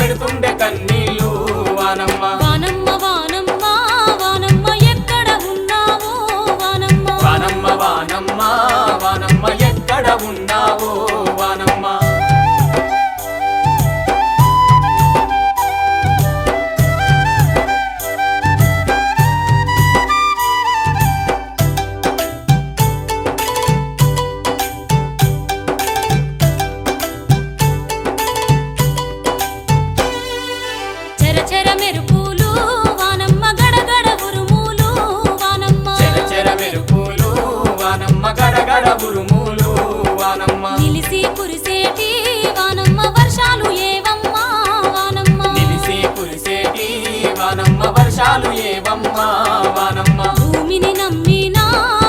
పెడుతుండే కన్నీళ్ళు. అక్కడ ఉరుములు వానమ్మ. నిలిసి కురిసేటి వానమ్మ వర్షాలు ఏవమ్మా వానమ్మ? నిలిసి కురిసేటి వానమ్మ వర్షాలు ఏవమ్మా వానమ్మ. భూమిని నమ్మినా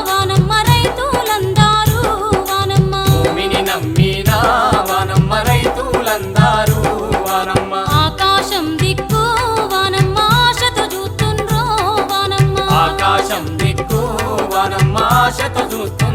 వానమ్మ రైతులందారు వానమ్మ. భూమిని నమ్మినా వానమ్మ రైతులందారు వానమ్మ. ఆకాశం దిక్కు వానమ్మ ఆశతో చూస్తుండ్రో వానమ్మ. ఆకాశం దిక్కు వానమ్మ ఆశతో చూస్తు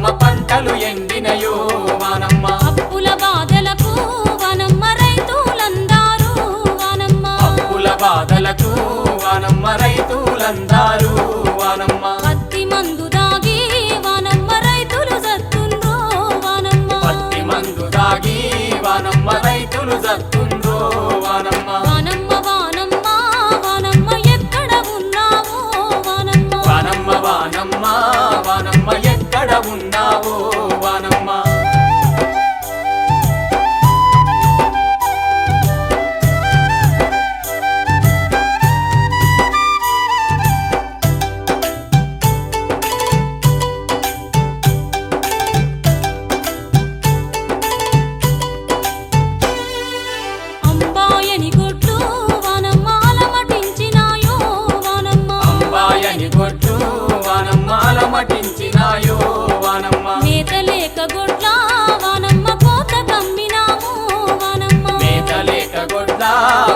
వానమ్మ పంటలు ఎండినయో వానమ్మ. అప్పుల బాధలకు వానమ్మ రైతులందారు వానమ్మ. అప్పుల బాధలకు వానమ్మ రైతులందారు. খোদা